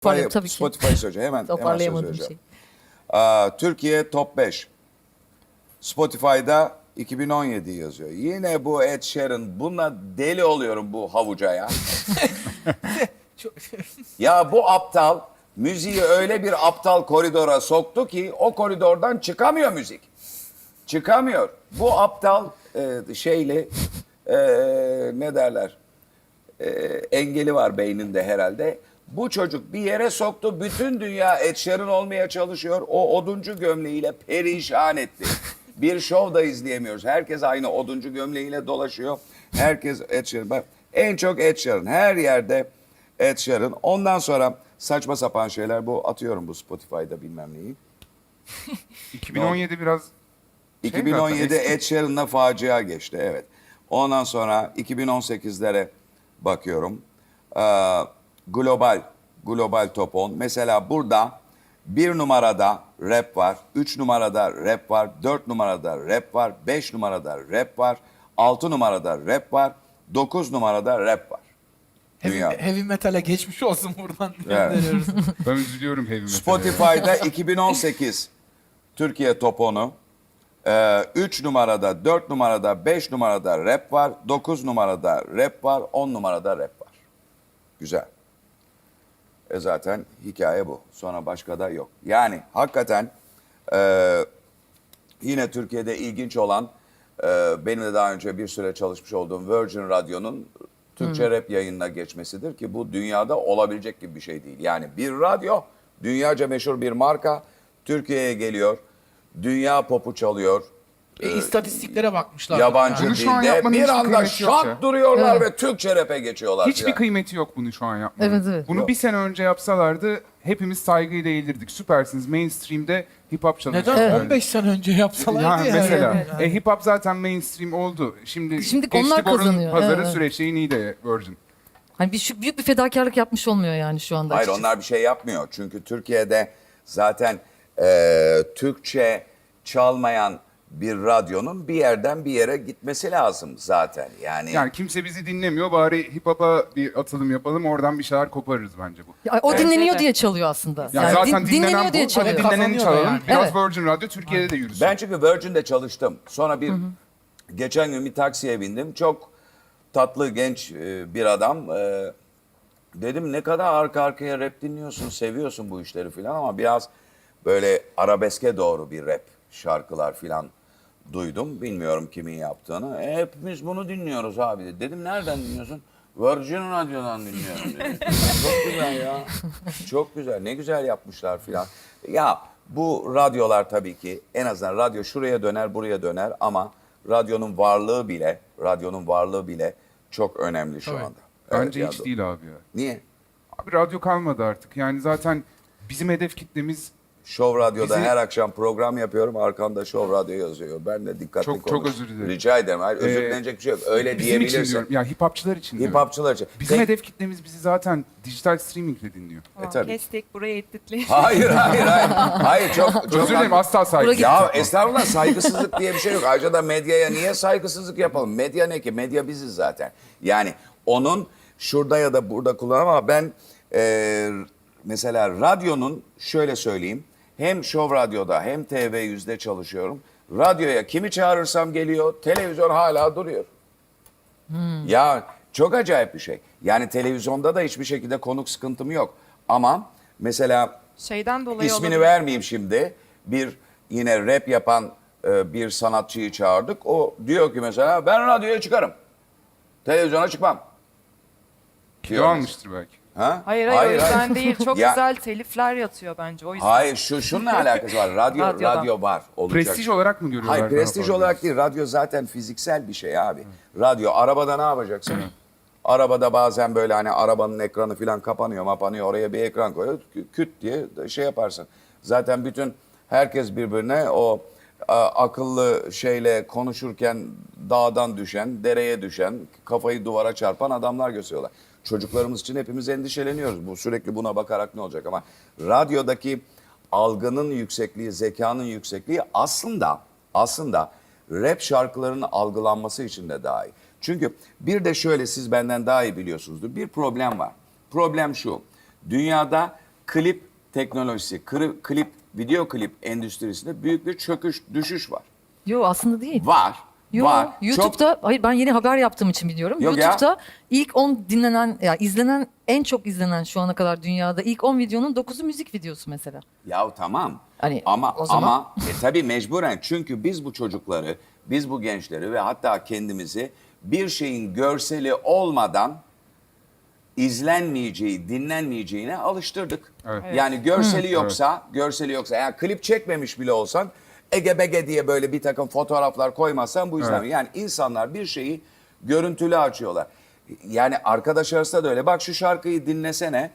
Toparlayayım tabii ki. Spotify söyleyeceğim. Hemen, hemen söz Toparlayamadım bir vereceğim. şey. Aa, Türkiye Top 5. Spotify'da 2017 yazıyor. Yine bu Ed Sheeran. Buna deli oluyorum bu havuca ya. ya bu aptal müziği öyle bir aptal koridora soktu ki o koridordan çıkamıyor müzik. Çıkamıyor. Bu aptal e, şeyle e, ne derler? e, engeli var beyninde herhalde. Bu çocuk bir yere soktu. Bütün dünya Sheeran olmaya çalışıyor. O oduncu gömleğiyle perişan etti. Bir şov da izleyemiyoruz. Herkes aynı oduncu gömleğiyle dolaşıyor. Herkes. Bak, en çok Sheeran. Her yerde Sheeran. Ondan sonra saçma sapan şeyler. Bu atıyorum bu Spotify'da bilmem neyi. 2017 biraz Şey 2017 zaten eski. Ed Sheeran'la facia geçti evet. Ondan sonra 2018'lere bakıyorum. Ee, global, global top 10. Mesela burada bir numarada rap var, 3 numarada rap var, 4 numarada rap var, 5 numarada rap var, 6 numarada rap var, 9 numarada rap var. Dünya. Heavy, heavy metal'e geçmiş olsun buradan Evet. gönderiyoruz. ben üzülüyorum heavy metal'e. Spotify'da 2018 Türkiye Top 10'u. 3 numarada, 4 numarada, 5 numarada rap var. 9 numarada rap var. 10 numarada rap var. Güzel. E zaten hikaye bu. Sonra başka da yok. Yani hakikaten e, yine Türkiye'de ilginç olan e, benim de daha önce bir süre çalışmış olduğum Virgin Radyo'nun Türkçe rap yayınına geçmesidir ki bu dünyada olabilecek gibi bir şey değil. Yani bir radyo dünyaca meşhur bir marka Türkiye'ye geliyor. Dünya popu çalıyor. E, istatistiklere bakmışlar. Yabancı Bunu şu an dilde yapmanın bir hiçbir anda kıymeti yok şak ya. duruyorlar Evet. ve Türkçe rap'e geçiyorlar. Hiçbir filan. kıymeti yok bunu şu an yapmanın. Evet, evet. Bunu Yok. bir sene önce yapsalardı hepimiz saygıyla eğilirdik. Süpersiniz. Mainstream'de hip hop. Neden Yani. 15 sene önce yapsalardı Ya ya. mesela Yani. e, hip hop zaten mainstream oldu. Şimdi, Şimdi geçti onlar borun kazanıyor. Pazarı Evet. süreçte en iyi de Virgin. Hani bir şu- büyük bir fedakarlık yapmış olmuyor yani şu anda. Hayır açıkçası. onlar bir şey yapmıyor. Çünkü Türkiye'de zaten e, Türkçe çalmayan bir radyonun bir yerden bir yere gitmesi lazım zaten. Yani, Yani kimse bizi dinlemiyor. Bari hip hop'a bir atılım yapalım. Oradan bir şeyler koparırız bence bu. Ya, o dinleniyor diye çalıyor aslında. Yani, Yani zaten din- dinlenen dinleniyor diye bu. Hadi çalıyor. dinleneni Kazanıyor da çalalım. yani. Biraz Evet. Virgin Radyo Türkiye'de de yürüsün. ben çünkü Virgin'de çalıştım. Sonra bir geçen gün bir taksiye bindim. Çok tatlı genç e, bir adam. E, dedim ne kadar arka arkaya rap dinliyorsun, seviyorsun bu işleri filan ama biraz böyle arabeske doğru bir rap şarkılar filan duydum. Bilmiyorum kimin yaptığını. E, hepimiz bunu dinliyoruz abi dedi. Dedim nereden dinliyorsun? Virgin Radyo'dan dinliyorum dedi. Çok güzel ya. Çok güzel. Ne güzel yapmışlar filan. Ya bu radyolar tabii ki en azından radyo şuraya döner buraya döner ama radyonun varlığı bile radyonun varlığı bile çok önemli şu Tabii. anda. Evet Bence hiç do- değil abi ya. Niye? Abi radyo kalmadı artık. Yani zaten bizim hedef kitlemiz Show Radyo'da Bizi- her akşam program yapıyorum. Arkamda Show Radyo yazıyor. Ben de dikkatli Çok- çok konuş. özür dilerim. Rica ederim. Hayır, özür Ee, dilenecek bir şey yok. Öyle bizim için diyebilirsin. diyorum. Ya hip hopçılar için Hip diyorum. hopçular için. Bizim Tek- hedef kitlemiz bizi zaten dijital streamingle dinliyor. E, tabii. Kestik burayı editleyin. Hayır hayır hayır. Hayır çok çok Özür dilerim asla saygı. Buraya Ya estağfurullah saygısızlık diye bir şey yok. Ayrıca da medyaya niye saygısızlık yapalım? Medya ne ki? Medya biziz zaten. Yani onun şurada ya da burada kullanamam ama ben e, mesela radyonun şöyle söyleyeyim. Hem Show Radyo'da hem TV100'de çalışıyorum. Radyoya kimi çağırırsam geliyor. Televizyon hala duruyor. Ya çok acayip bir şey. Yani televizyonda da hiçbir şekilde konuk sıkıntım yok. Ama mesela Şeyden dolayı İsmini olabilir. vermeyeyim şimdi. Bir yine rap yapan e, bir sanatçıyı çağırdık. O diyor ki mesela ben radyoya çıkarım. Televizyona çıkmam. Kilo almıştır belki. Ha? Hayır hayır, o yüzden değil. Çok Ya- güzel telifler yatıyor bence o yüzden. Hayır şu şununla alakası var. Radyo Radyodan. radyo var. Olacak. Prestij olarak mı görüyorlar? Hayır prestij olarak değil. Radyo zaten fiziksel bir şey abi. Radyo arabada ne yapacaksın? Arabada bazen böyle hani arabanın ekranı falan kapanıyor mapanıyor oraya bir ekran koyuyor kü- küt diye de şey yaparsın. Zaten bütün herkes birbirine o a, akıllı şeyle konuşurken dağdan düşen, dereye düşen, kafayı duvara çarpan adamlar gösteriyorlar. Çocuklarımız için hepimiz endişeleniyoruz. Bu sürekli buna bakarak ne olacak ama radyodaki algının yüksekliği, zekanın yüksekliği aslında aslında rap şarkılarının algılanması için de daha iyi. Çünkü bir de şöyle siz benden daha iyi biliyorsunuzdur. Bir problem var. Problem şu. Dünyada klip teknolojisi, klip, video klip endüstrisinde büyük bir çöküş, düşüş var. Yo aslında değil. Var. Yo, var. Çok- YouTube'da hayır ben yeni haber yaptığım için biliyorum. Yok ya. YouTube'da ilk 10 dinlenen ya izlenen en çok izlenen şu ana kadar dünyada ilk 10 videonun 9'u müzik videosu mesela. Ya tamam. Hani ama o zaman- ama e, tabii mecburen çünkü biz bu çocukları, biz bu gençleri ve hatta kendimizi bir şeyin görseli olmadan izlenmeyeceği, dinlenmeyeceğine alıştırdık. Evet. Yani görseli yoksa, görseli yoksa eğer klip çekmemiş bile olsan ege bege diye böyle bir takım fotoğraflar koymazsan bu izlenmiyor. Yani insanlar bir şeyi görüntülü açıyorlar. Yani arkadaş arasında da öyle. Bak şu şarkıyı dinlesene.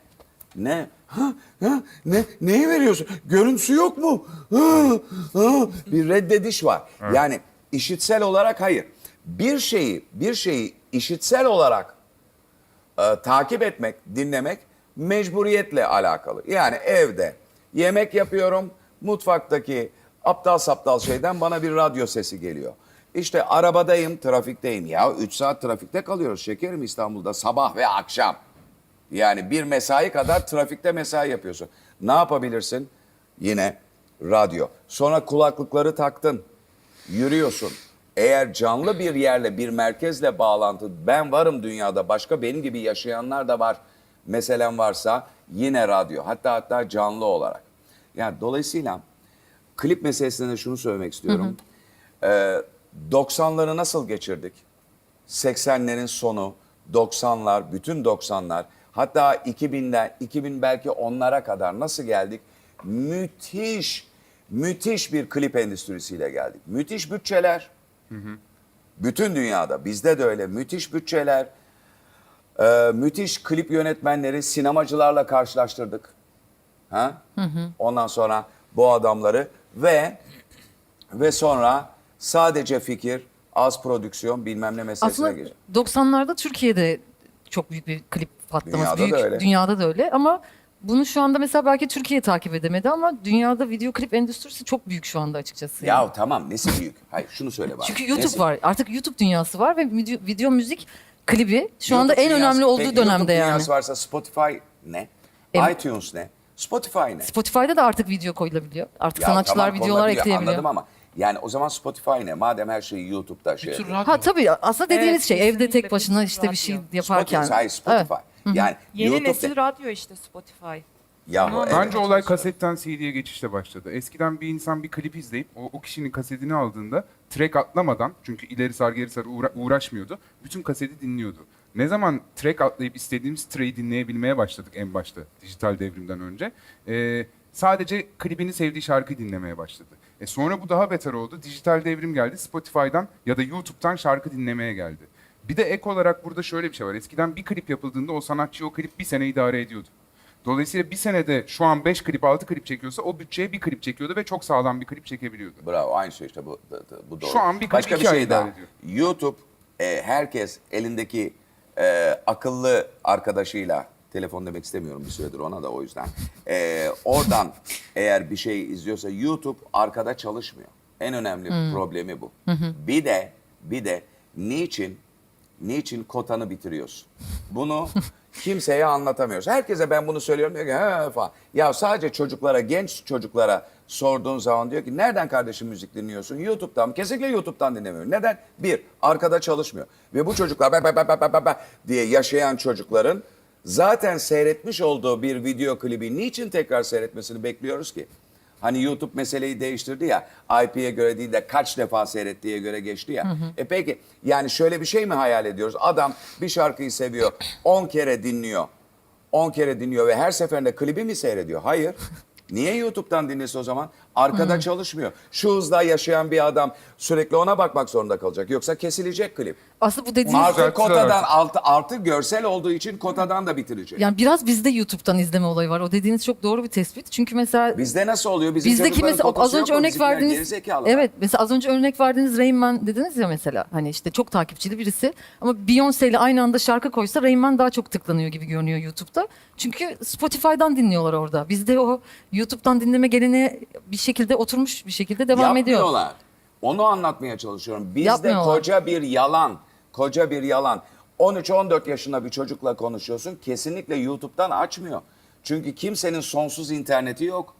Ne? Ha, ha, ne? Neyi veriyorsun? Görüntüsü yok mu? Ha, ha. Bir reddediş var. Yani işitsel olarak hayır. Bir şeyi, bir şeyi işitsel olarak e, takip etmek, dinlemek mecburiyetle alakalı. Yani evde yemek yapıyorum, mutfaktaki aptal saptal şeyden bana bir radyo sesi geliyor. İşte arabadayım, trafikteyim. Ya 3 saat trafikte kalıyoruz şekerim İstanbul'da sabah ve akşam. Yani bir mesai kadar trafikte mesai yapıyorsun. Ne yapabilirsin? Yine radyo. Sonra kulaklıkları taktın. Yürüyorsun. Eğer canlı bir yerle, bir merkezle bağlantı, ben varım dünyada, başka benim gibi yaşayanlar da var, meselen varsa yine radyo. Hatta hatta canlı olarak. Yani dolayısıyla klip meselesinde de şunu söylemek istiyorum. Ee, 90'ları nasıl geçirdik? 80'lerin sonu, 90'lar, bütün 90'lar, hatta 2000'den, 2000 belki onlara kadar nasıl geldik? Müthiş, müthiş bir klip endüstrisiyle geldik. Müthiş bütçeler. Bütün dünyada, bizde de öyle müthiş bütçeler. Ee, müthiş klip yönetmenleri sinemacılarla karşılaştırdık. Ha? Ondan sonra bu adamları ve ve sonra sadece fikir, az prodüksiyon bilmem ne meselesine Aslında geç. 90'larda Türkiye'de çok büyük bir klip patlaması. Dünyada da büyük, öyle. Dünyada da öyle ama bunu şu anda mesela belki Türkiye takip edemedi ama dünyada video klip endüstrisi çok büyük şu anda açıkçası. yani. Ya tamam nesi büyük? Hayır şunu söyle bana. Çünkü YouTube Nesi? var. Artık YouTube dünyası var ve video, video müzik klibi şu YouTube anda en dünyası- önemli olduğu Peki, dönemde YouTube yani. dünyası varsa Spotify ne? Em- iTunes ne? Spotify ne? Spotify'da da artık video koyulabiliyor. Artık Ya sanatçılar tamam, videolar konulabiliyor, ekleyebiliyor. Anladım ama yani o zaman Spotify ne? Madem her şeyi YouTube'da şey. Bir tür yapıyor. radyo. Ha tabii aslında dediğiniz Evet, şey evde kesinlikle tek başına işte bir şey radyo. yaparken. Spotify, hayır, Spotify. Yani Yeni YouTube'da- nesil radyo işte Spotify. Yahu, Ama- evet. Bence olay kasetten CD'ye geçişte başladı. Eskiden bir insan bir klip izleyip o, o kişinin kasetini aldığında track atlamadan çünkü ileri sar geri sar uğra- uğraşmıyordu. Bütün kaseti dinliyordu. Ne zaman track atlayıp istediğimiz track'i dinleyebilmeye başladık en başta dijital devrimden önce. Ee, sadece klibini sevdiği şarkıyı dinlemeye başladı. E sonra bu daha beter oldu. Dijital devrim geldi. Spotify'dan ya da YouTube'dan şarkı dinlemeye geldi. Bir de ek olarak burada şöyle bir şey var. Eskiden bir klip yapıldığında o sanatçı o klip bir sene idare ediyordu. Dolayısıyla bir senede şu an 5 klip 6 klip çekiyorsa o bütçeye bir klip çekiyordu ve çok sağlam bir klip çekebiliyordu. Bravo aynı şey işte bu, bu- doğru. Şu an bir Başka klip bir iki ay şey daha. ediyor. YouTube e, herkes elindeki e, akıllı arkadaşıyla telefon demek istemiyorum bir süredir ona da o yüzden. E, oradan eğer bir şey izliyorsa YouTube arkada çalışmıyor. En önemli problemi bu. Bir de bir de niçin niçin kotanı bitiriyorsun? Bunu kimseye anlatamıyoruz. Herkese ben bunu söylüyorum diyor ki "He" falan. Ya sadece çocuklara, genç çocuklara sorduğun zaman diyor ki nereden kardeşim müzik dinliyorsun? YouTube'dan mı? Kesinlikle YouTube'dan dinlemiyorum. Neden? Bir, arkada çalışmıyor. Ve bu çocuklar be, be, be, be, be, be, diye yaşayan çocukların zaten seyretmiş olduğu bir video klibi niçin tekrar seyretmesini bekliyoruz ki? Hani YouTube meseleyi değiştirdi ya IP'ye göre değil de kaç defa seyrettiğe göre geçti ya. E peki yani şöyle bir şey mi hayal ediyoruz? Adam bir şarkıyı seviyor 10 kere dinliyor. 10 kere dinliyor ve her seferinde klibi mi seyrediyor? Hayır. Niye YouTube'dan dinlesin o zaman? Arkada çalışmıyor. Şu hızda yaşayan bir adam sürekli ona bakmak zorunda kalacak. Yoksa kesilecek klip. Aslında bu dediğiniz Artı düzelttiler kotadan artı, artı görsel olduğu için kotadan da bitirecek. yani biraz bizde YouTube'dan izleme olayı var. O dediğiniz çok doğru bir tespit. Çünkü mesela Bizde nasıl oluyor? Bizim Bizdeki mesela az önce örnek verdiğiniz. Evet mesela az önce örnek verdiğiniz Rain Man dediniz ya mesela hani işte çok takipçili birisi ama Beyoncé ile aynı anda şarkı koysa Rain Man daha çok tıklanıyor gibi görünüyor YouTube'da. Çünkü Spotify'dan dinliyorlar orada. Bizde o YouTube'dan dinleme geleneği bir şekilde oturmuş bir şekilde devam ediyor. Yapmıyorlar. Onu anlatmaya çalışıyorum. Bizde Yapmıyorlar. koca bir yalan. Koca bir yalan. 13-14 yaşında bir çocukla konuşuyorsun. Kesinlikle YouTube'dan açmıyor. Çünkü kimsenin sonsuz interneti yok.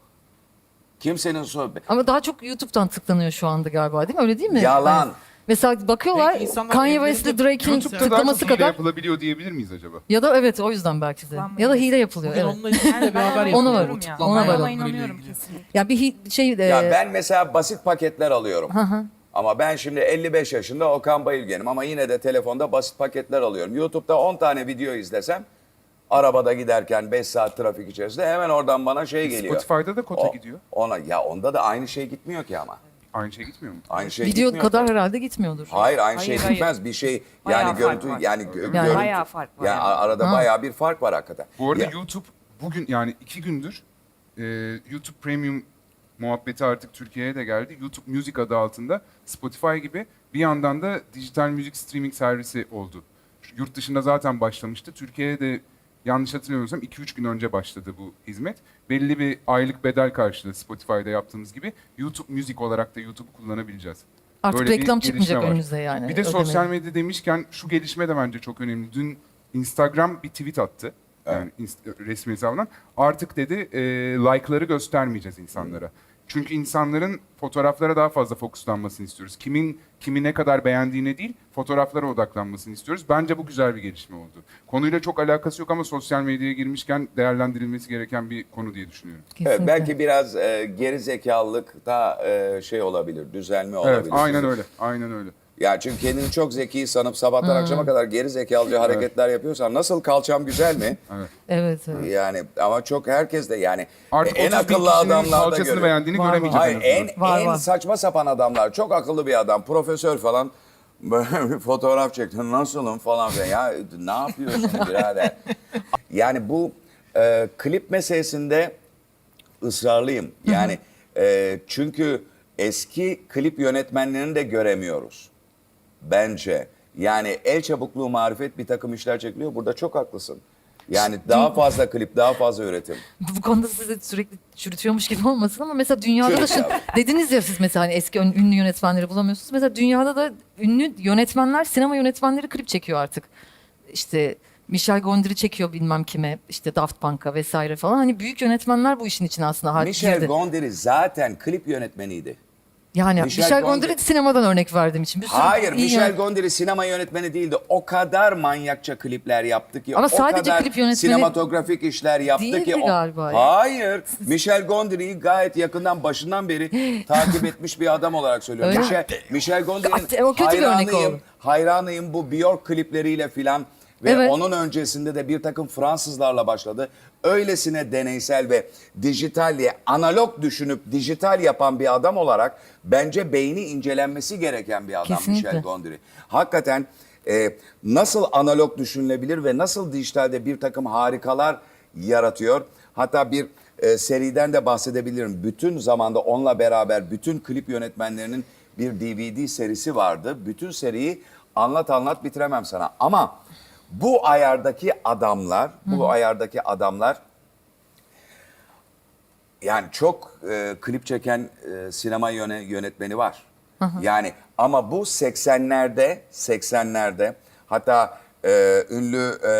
Kimsenin son... Ama daha çok YouTube'dan tıklanıyor şu anda galiba değil mi? Öyle değil mi? Yalan. Hani mesela bakıyorlar Peki insanlar Kanye evlerinde West ile Drake'in YouTube'da daha tıklaması çok hile kadar yapılabiliyor diyebilir miyiz acaba? ya da evet o yüzden belki de. Ya da hile yapılıyor Bugün evet. onunla ilgili bir haber Ona yapılıyor. ya. Ona var. Ona inanıyorum kesinlikle. Ya bir hi- şey e, Ya ben mesela basit paketler alıyorum. Ama ben şimdi 55 yaşında Okan Bayülgen'im ama yine de telefonda basit paketler alıyorum. YouTube'da 10 tane video izlesem arabada giderken 5 saat trafik içerisinde hemen oradan bana şey geliyor. Spotify'da da kota O- gidiyor. Ona ya onda da aynı şey gitmiyor ki ama. Aynı şey gitmiyor mu? Aynı şey video gitmiyor kadar herhalde gitmiyordur. Hayır aynı Hayır, şey hayır. gitmez. Bir şey Bayağı yani fark görüntü var. yani, gö- Yani- görüntü. Bayağı fark var Yani yani. arada bayağı bir fark var hakikaten. Bu arada Ya- YouTube bugün yani iki gündür e, YouTube Premium muhabbeti artık Türkiye'ye de geldi. YouTube Music adı altında Spotify gibi bir yandan da dijital müzik streaming servisi oldu. Yurt dışında zaten başlamıştı. Türkiye'ye de yanlış hatırlamıyorsam 2-3 gün önce başladı bu hizmet. Belli bir aylık bedel karşılığı Spotify'da yaptığımız gibi YouTube Music olarak da YouTube kullanabileceğiz. Artık Böyle reklam çıkmayacak var. önünüze yani. Bir de ödemeli. sosyal medya demişken şu gelişme de bence çok önemli. Dün Instagram bir tweet attı. Yani inst- resmi hesabından. Artık dedi e, like'ları göstermeyeceğiz insanlara. Çünkü insanların fotoğraflara daha fazla fokuslanmasını istiyoruz. Kimin kimi ne kadar beğendiğine değil, fotoğraflara odaklanmasını istiyoruz. Bence bu güzel bir gelişme oldu. Konuyla çok alakası yok ama sosyal medyaya girmişken değerlendirilmesi gereken bir konu diye düşünüyorum. Evet, Kesinlikle. belki biraz e, geri zekalılık da e, şey olabilir, düzelme olabilir. Evet, aynen öyle. Aynen öyle. Ya çünkü kendini çok zeki sanıp sabahtan akşama kadar geri zekalıca hareketler yapıyorsan nasıl kalçam güzel mi? Evet, evet. yani ama çok herkes de yani Artık e, en 30 bin akıllı kişinin adamlar da kalçasını beğendiğini Var, var. göremeyeceğiz. Hayır en, Var, en var. saçma sapan adamlar çok akıllı bir adam profesör falan böyle bir fotoğraf çekti nasılım falan filan ya ne yapıyorsun birader? Yani bu e, klip meselesinde ısrarlıyım. Yani e, çünkü eski klip yönetmenlerini de göremiyoruz. Bence. Yani el çabukluğu marifet bir takım işler çekiliyor. Burada çok haklısın. Yani daha fazla klip, daha fazla üretim. Bu konuda sizi sürekli çürütüyormuş gibi olmasın ama mesela dünyada da Çürüt şimdi dediniz ya siz mesela hani eski ön- ünlü yönetmenleri bulamıyorsunuz. Mesela dünyada da ünlü yönetmenler, sinema yönetmenleri klip çekiyor artık. İşte Michel Gondry çekiyor bilmem kime, işte Daft Punk'a vesaire falan. Hani büyük yönetmenler bu işin içine aslında Michel girdi. Gondry zaten klip yönetmeniydi. Yani Michel Michel, Gondry- Gondry sinemadan örnek verdiğim için. Bir sürü Hayır, iyi Michel yön- Gondry sinema yönetmeni değildi. O kadar manyakça klipler yaptı ki, Ama o sadece kadar klip yönetmeni sinematografik işler yaptı değildi ki. o- galiba ya. Hayır, Michel Gondry'yi gayet yakından başından beri takip etmiş bir adam olarak söylüyorum. Öyle Michel, Michel O Gondry'nin kötü bir örnek hayranıyım, oldu. hayranıyım bu Björk klipleriyle filan. Ve Evet. onun öncesinde de bir takım Fransızlarla başladı. Öylesine deneysel ve dijital diye analog düşünüp dijital yapan bir adam olarak bence beyni incelenmesi gereken bir adam Kesinlikle. Michel Gondry. Hakikaten e, nasıl analog düşünülebilir ve nasıl dijitalde bir takım harikalar yaratıyor. Hatta bir e, seriden de bahsedebilirim. Bütün zamanda onunla beraber bütün klip yönetmenlerinin bir DVD serisi vardı. Bütün seriyi anlat anlat bitiremem sana. Ama bu ayardaki adamlar, bu ayardaki adamlar yani çok e, klip çeken e, sinema yöne, yönetmeni var. Yani ama bu 80'lerde 80'lerde hatta e, ünlü e,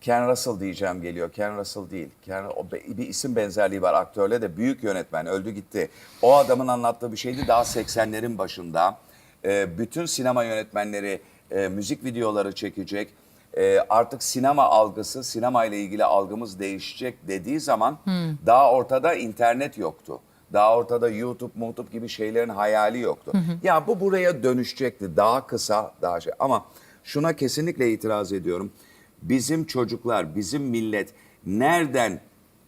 Ken Russell diyeceğim geliyor. Ken Russell değil. Ken, o bir isim benzerliği var aktörle de büyük yönetmen öldü gitti. O adamın anlattığı bir şeydi daha 80'lerin başında. E, bütün sinema yönetmenleri e, müzik videoları çekecek. E, artık sinema algısı, sinema ile ilgili algımız değişecek dediği zaman daha ortada internet yoktu. Daha ortada YouTube, YouTube gibi şeylerin hayali yoktu. Ya bu buraya dönüşecekti. Daha kısa, daha şey. Ama şuna kesinlikle itiraz ediyorum. Bizim çocuklar, bizim millet nereden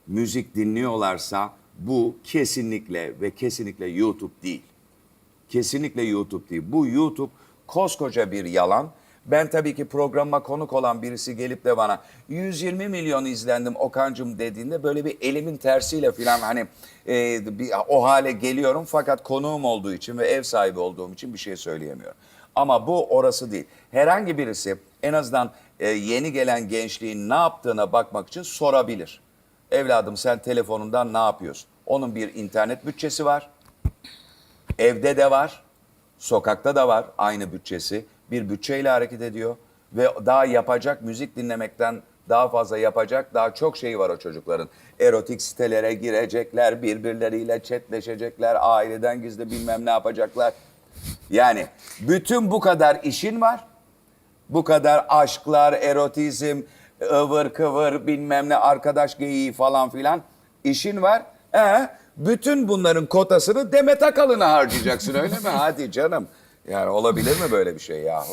müzik dinliyorlarsa bu kesinlikle ve kesinlikle YouTube değil. Kesinlikle YouTube değil. Bu YouTube koskoca bir yalan. Ben tabii ki programa konuk olan birisi gelip de bana 120 milyon izlendim Okan'cım dediğinde böyle bir elimin tersiyle falan hani e, bir, o hale geliyorum. Fakat konuğum olduğu için ve ev sahibi olduğum için bir şey söyleyemiyorum. Ama bu orası değil. Herhangi birisi en azından e, yeni gelen gençliğin ne yaptığına bakmak için sorabilir. Evladım sen telefonundan ne yapıyorsun? Onun bir internet bütçesi var. Evde de var, sokakta da var aynı bütçesi. Bir bütçeyle hareket ediyor ve daha yapacak müzik dinlemekten daha fazla yapacak daha çok şey var o çocukların. Erotik sitelere girecekler, birbirleriyle chatleşecekler, aileden gizli bilmem ne yapacaklar. Yani bütün bu kadar işin var. Bu kadar aşklar, erotizm, ıvır kıvır bilmem ne arkadaş geyiği falan filan işin var. Ee, bütün bunların kotasını Demet Akalın'a harcayacaksın öyle mi? Hadi canım. Yani olabilir mi böyle bir şey yahu?